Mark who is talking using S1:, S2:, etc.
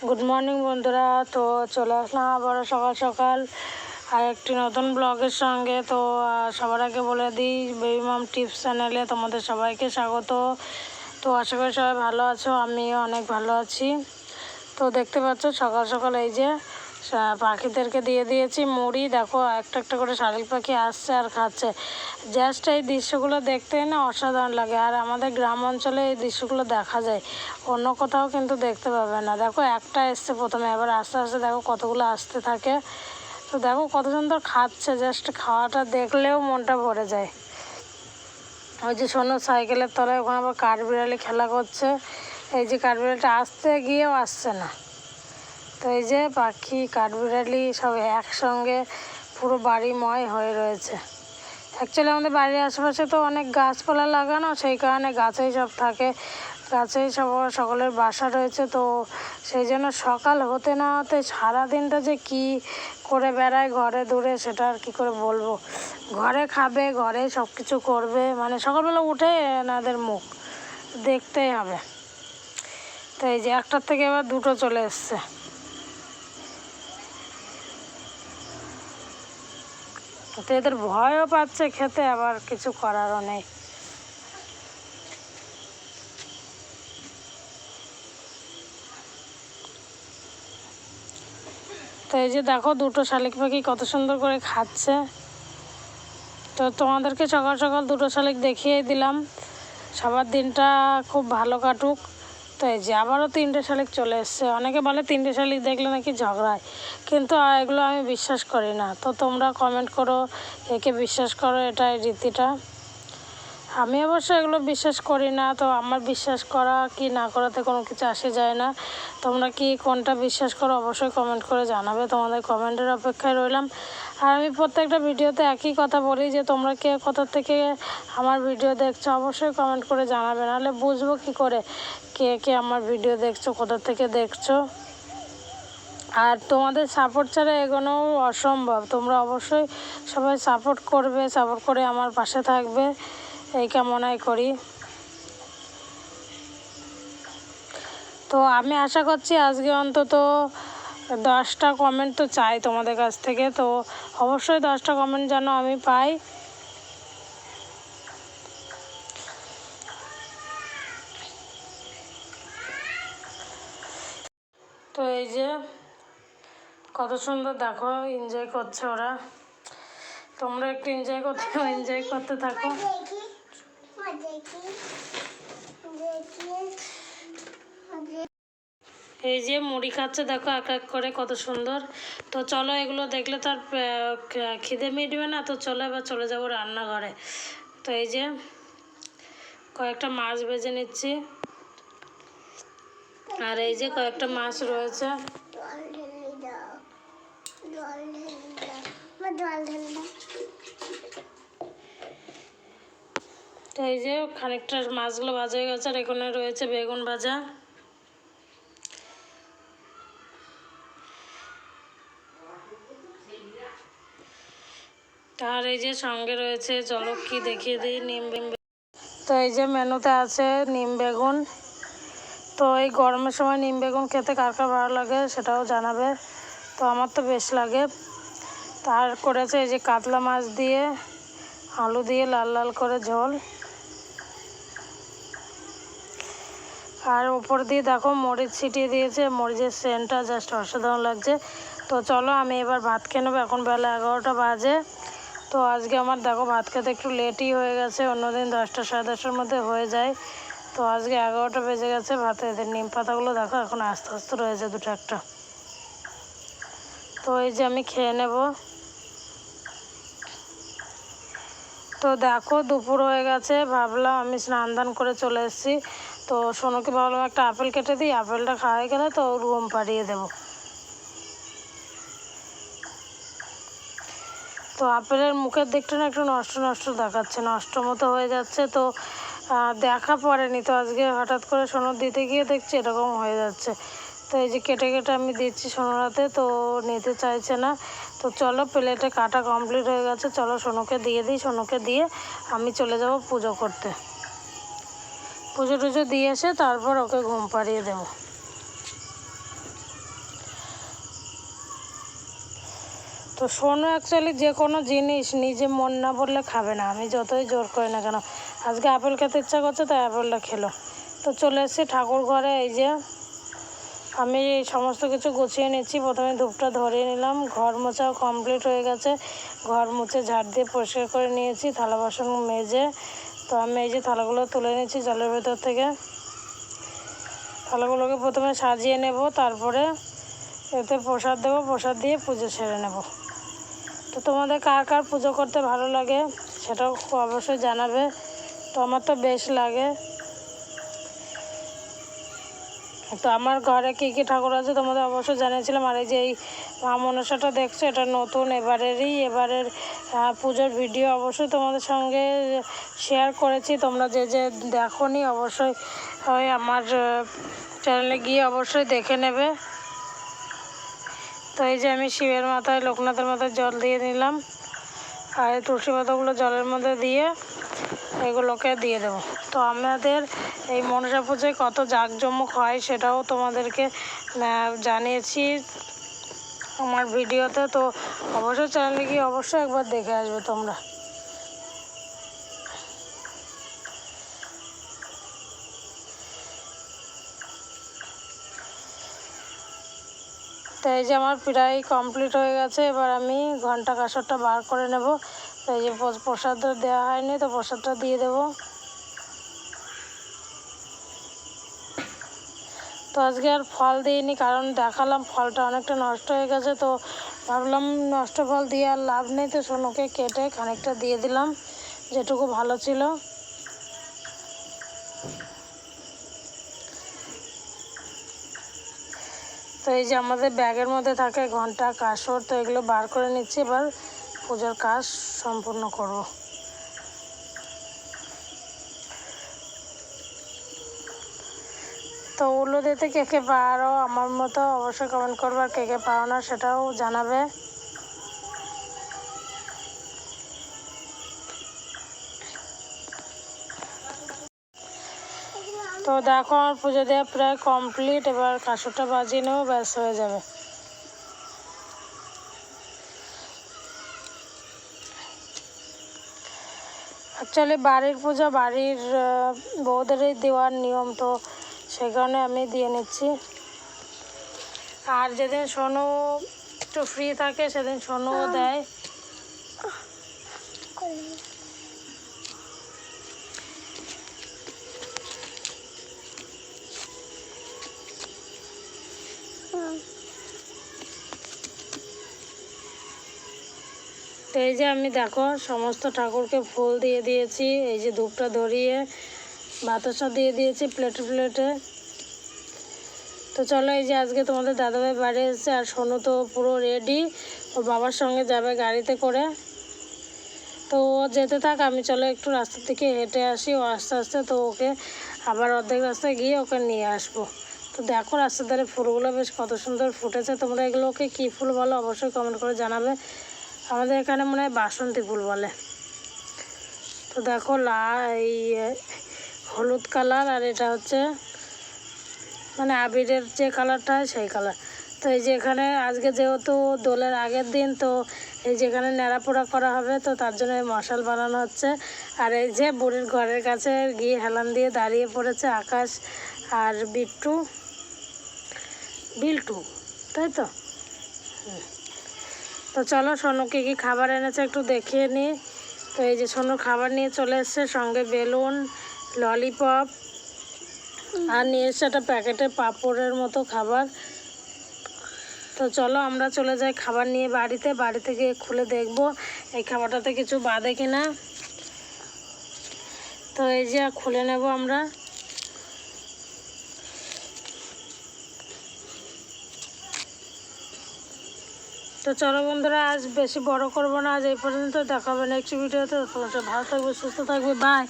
S1: Good morning বন্ধুরা। তো চলে আসলাম আবার সকাল সকাল। আর একটি নতুন ব্লগের সঙ্গে। তো সবার আগে বলে দিই বেবি মাম টিপস চ্যানেলে তোমাদের সবাইকে স্বাগত। তো, আশা করি সবাই ভালো আছো, আমিও অনেক ভালো আছি। তো, দেখতে পাচ্ছ সকাল সকাল এই যে পাখিদেরকে দিয়ে দিয়েছি মুড়ি, দেখো, একটা একটা করে শালিক পাখি আসছে আর খাচ্ছে। জাস্ট এই দৃশ্যগুলো দেখতে না অসাধারণ লাগে। আর আমাদের গ্রাম অঞ্চলে এই দৃশ্যগুলো দেখা যায়। অন্য কোথাও কিন্তু দেখতে পাবে না। দেখো, একটা এসছে প্রথমে, এবার আস্তে আস্তে দেখো কতগুলো আসতে থাকে। তো দেখো, কত সুন্দর খাচ্ছে। জাস্ট খাওয়াটা দেখলেও মনটা ভরে যায়। ওই যে শোনো সাইকেলের তলায়, ওখানে আবার কাঠবিড়ালি খেলা করছে। এই যে কাঠবিড়ালিটা আসতে গিয়েও আসছে না। তো এই যে পাখি, কাঠবিড়ালি সব একসঙ্গে পুরো বাড়িময় হয়ে রয়েছে। অ্যাকচুয়ালি আমাদের বাড়ির আশেপাশে তো অনেক গাছপালা লাগানো, সেই কারণে গাছেই সব থাকে। গাছেই সব সকলের বাসা রয়েছে, তো সেই জন্য সকাল হতে না হতে সারাদিনটা যে কি করে বেড়ায় ঘরে দূরে সেটা আর কী করে বলব। ঘরে খাবে, ঘরে সব কিছু করবে মানে সকালবেলা উঠে এনাদের মুখ, দেখতেই হবে। তো এই যে একটার থেকে এবার দুটো চলে এসছে। তো এদের ভয়ও পাচ্ছে খেতে, আবার কিছু করারও নেই। তো এই যে দেখো দুটো শালিক পাখি কত সুন্দর করে খাচ্ছে। তো তোমাদেরকে সকাল সকাল দুটো শালিক দেখিয়ে দিলাম। সবার দিনটা খুব ভালো কাটুক। তো এই যে আবারও তিনটে শালিক চলে এসছে। অনেকে বলে তিনটে শালিক দেখলে নাকি ঝগড়ায়, কিন্তু এগুলো আমি বিশ্বাস করি না। তো তোমরা কমেন্ট করো একে বিশ্বাস করো, এটাই রীতিটা। আমি অবশ্য এগুলো বিশ্বাস করি না, তো আমার বিশ্বাস করা কি না করাতে কোনো কিছু আসে যায় না। তোমরা কি কোনটা বিশ্বাস করো অবশ্যই কমেন্ট করে জানাবে। তোমাদের কমেন্টের অপেক্ষায় রইলাম। আর আমি প্রত্যেকটা ভিডিওতে একই কথা বলি যে তোমরা কে কোথা থেকে আমার ভিডিও দেখছ, অবশ্যই কমেন্ট করে জানাবে। নাহলে বুঝব কি করে কে কে আমার ভিডিও দেখছ, কোথা থেকে দেখছ। আর তোমাদের সাপোর্ট ছাড়া এগোনো অসম্ভব। তোমরা অবশ্যই সবাই সাপোর্ট করবে সাপোর্ট করে আমার পাশে থাকবে। এই কামনাই করি। তো আমি আশা করছি আজকে অন্তত দশটা কমেন্ট তো চাই তোমাদের কাছ থেকে, তো অবশ্যই দশটা কমেন্ট যেন আমি পাই। তো এই যে, কত সুন্দর দেখো এনজয় করছে ওরা। তোমরা একটু এনজয় করতে এনজয় করতে থাকো
S2: দেখি দেখি দেখি
S1: এই যে মুড়ি খাচ্ছে দেখো এক এক করে কত সুন্দর। তো চলো এগুলো দেখলে তো আর আহ, খ- খিদে মিটবে না। তো চলো এবার চলে যাব রান্নাঘরে। তো এই যে কয়েকটা মাছ ভেজে নিচ্ছি। আর এই যে কয়েকটা মাছ রয়েছে। তো এই যে খানিকটা মাছগুলো ভাজা হয়ে গেছে আর এখানে রয়েছে বেগুন ভাজা। এই যে সঙ্গে রয়েছে, চলো কি দেখিয়ে দিই, নিম তো এই যে মেনুতে আছে নিম বেগুন। তো এই গরমের সময় নিম বেগুন খেতে কার কার ভালো লাগে সেটাও জানাবে। তো আমার তো বেশ লাগে। তার করেছে এই যে কাতলা মাছ দিয়ে, আলু দিয়ে লাল লাল করে ঝোল। আর উপর দিয়ে দেখো মরিচ ছিটিয়ে দিয়েছে, মরিচের সেন্টটা জাস্ট অসাধারণ লাগছে। তো চলো আমি এবার ভাত খেয়ে নেব, এখন বেলা এগারোটা বাজে। তো আজকে আমার, দেখো, ভাত খেতে একটু লেটই হয়ে গেছে, অন্যদিন দশটা, সাড়ে দশটার মধ্যে হয়ে যায়। তো আজকে এগারোটা বেজে গেছে, ভাতে এদের নিম পাতাগুলো দেখো, এখন আস্তে আস্তে রয়েছে দুটো একটা। তো এই যে আমি খেয়ে নেব। তো দেখো, দুপুর হয়ে গেছে, ভাবলাম আমি স্নান দান করে চলে এসেছি। তো সোনুকে ভাবলাম একটা আপেল কেটে দিই, আপেলটা খাওয়াই গেলে তো রুম পাড়িয়ে দেবো। তো আপেলের মুখের দিকটা না একটু নষ্ট নষ্ট দেখাচ্ছে, নষ্ট মতো হয়ে যাচ্ছে তো দেখা পড়েনি তো আজকে হঠাৎ করে সোনুর দিতে গিয়ে দেখছি এরকম হয়ে যাচ্ছে। তো এই যে কেটে কেটে আমি দিচ্ছি সোনুর হাতে তো নিতে চাইছে না। তো চলো প্লেটে কাটা কমপ্লিট হয়ে গেছে, চলো সোনুকে দিয়ে দিই, সোনুকে দিয়ে আমি চলে যাব পুজো করতে। পুজো টুজো দিয়ে এসে তারপর ওকে ঘুম পাড়িয়ে দেবো। তো শোনো অ্যাকচুয়ালি যে কোনো জিনিস নিজে মন না বললে খাবে না। আমি যতই জোর করি না কেন। আজকে আপেল খেতে ইচ্ছা করছে, তাই আপেলটা খেলো। তো চলে এসেছি ঠাকুর ঘরে, এই যে আমি এই সমস্ত কিছু গুছিয়ে নিচ্ছি। প্রথমে ধূপটা ধরিয়ে নিলাম। ঘর মোছাও কমপ্লিট হয়ে গেছে। ঘর মুছে ঝাড় দিয়ে পরিষ্কার করে নিয়েছি, থালা বাসন মেজে। তো আমি এই যে থালাগুলো তুলে নিচ্ছি জলের ভেতর থেকে। থালাগুলোকে প্রথমে সাজিয়ে নেব, তারপরে এতে প্রসাদ দেবো, প্রসাদ দিয়ে পুজো সেরে নেব। তো তোমাদের কার কার পুজো করতে ভালো লাগে সেটাও অবশ্যই জানাবে। তো আমার তো বেশ লাগে। তো আমার ঘরে কী কী ঠাকুর আছে তোমাদের অবশ্যই জানিয়েছিলাম। আর এই যে এই মা মনসাটা দেখছ, এটা নতুন, এবারেরই, এবারের পুজোর ভিডিও অবশ্যই তোমাদের সঙ্গে শেয়ার করেছি। তোমরা যে যে দেখোনি অবশ্যই আমার চ্যানেলে গিয়ে অবশ্যই দেখে নেবে। তো এই যে আমি শিবের মাথায়, লোকনাথের মাথায় জল দিয়ে নিলাম। আর এই তুলসী পাতাগুলো জলের মধ্যে দিয়ে এগুলোকে দিয়ে দেব। তো আমাদের এই মনসা পুজোয় কত জাঁকজমক হয় সেটাও তোমাদেরকে জানিয়েছি আমার ভিডিওতে। তো অবশ্যই চ্যানেলে গিয়ে অবশ্যই একবার দেখে আসবে তোমরা। তো এই যে আমার প্রায় কমপ্লিট হয়ে গেছে, এবার আমি ঘণ্টা কাসরটা বার করে নেব। তো এই যে প্রস- প্রসাদ দেওয়া হয়নি, তো প্রসাদটা দিয়ে দেবো। তো আজকে আর ফল দিইনি, কারণ দেখালাম ফলটা অনেকটা নষ্ট হয়ে গেছে, তো ভাবলাম নষ্ট ফল দিয়ে আর লাভ নেই, তো সোনুকে কেটে খানিকটা দিয়ে দিলাম, যেটুকু ভালো ছিল। তো এই যে আমাদের ব্যাগের মধ্যে থাকে ঘণ্টা, কাসর, তো এগুলো বার করে নিচ্ছি। এবার পুজোর কাজ সম্পূর্ণ করব। তো উলো দিতে কে কে পারো? আমার মতো অবশ্যই কমেন্ট করবে। আর কে কে পারো না, সেটাও জানাবে। তো দেখো আমার পুজো দেওয়া প্রায় কমপ্লিট এবার কাসরটা বাজিয়ে নেব ব্যাস হয়ে যাবে। অ্যাকচুয়ালি বাড়ির পুজো বাড়ির বউদেরই দেওয়ার নিয়ম তো সেই কারণে আমি দিয়ে নিচ্ছি। আর যেদিন সোনু একটু ফ্রি থাকে সেদিন সোনুও দেয়। এই যে আমি দেখো, সমস্ত ঠাকুরকে ফুল দিয়ে দিয়েছি, এই যে ধূপটা ধরিয়ে, বাতাসা দিয়ে দিয়েছি প্লেটে প্লেটে। তো চলো এই যে আজকে তোমাদের দাদাভাই বাড়ি এসেছে, আর সোনু তো পুরো রেডি ওর বাবার সঙ্গে যাবে গাড়িতে করে। তো ও যেতে থাক, আমি চলো একটু রাস্তার দিকে হেঁটে আসি, ও আস্তে আস্তে তো ওকে আবার অর্ধেক রাস্তায় গিয়ে ওকে নিয়ে আসব। তো দেখো রাস্তার ধারে ফুলগুলো বেশ কত সুন্দর ফুটেছে, তোমরা এগুলোকে কী ফুল বলো অবশ্যই কমেন্ট করে জানাবে। আমাদের এখানে মনে হয় বাসন্তী ফুল বলে। তো দেখো লা, এই হলুদ কালার আর এটা হচ্ছে মানে আবিরের যে কালারটা হয় সেই কালার। তো এই যে এখানে আজকে যেহেতু দোলের আগের দিন, তো এই যেখানে ন্যাড়াপোড়া করা হবে, তো তার জন্য এই মশাল বানানো হচ্ছে। আর এই যে বুড়ির ঘরের কাছে গিয়ে হেলান দিয়ে দাঁড়িয়ে পড়েছে আকাশ আর বিট্টু, বিল্টু, তাই তো? হুম। তো চলো সোনুকে কি খাবার এনেছে একটু দেখিয়ে নিই তো এই যে সোনু খাবার নিয়ে চলে এসছে, সঙ্গে বেলুন, ললিপপ, আর নিয়ে এসছে একটা প্যাকেটে পাঁপড়ের মতো খাবার। তো চলো আমরা চলে যাই খাবার নিয়ে বাড়িতে বাড়ি থেকে খুলে দেখব এই খাবারটাতে কিছু বাদে কিনা। তো এই যে খুলে নেব আমরা। তো চলো বন্ধুরা, আজ বেশি বড় করব না, আজ এই পর্যন্ত দেখাবে নেক্সট ভিডিওতে ভালো থাকবে, সুস্থ থাকবে। বাই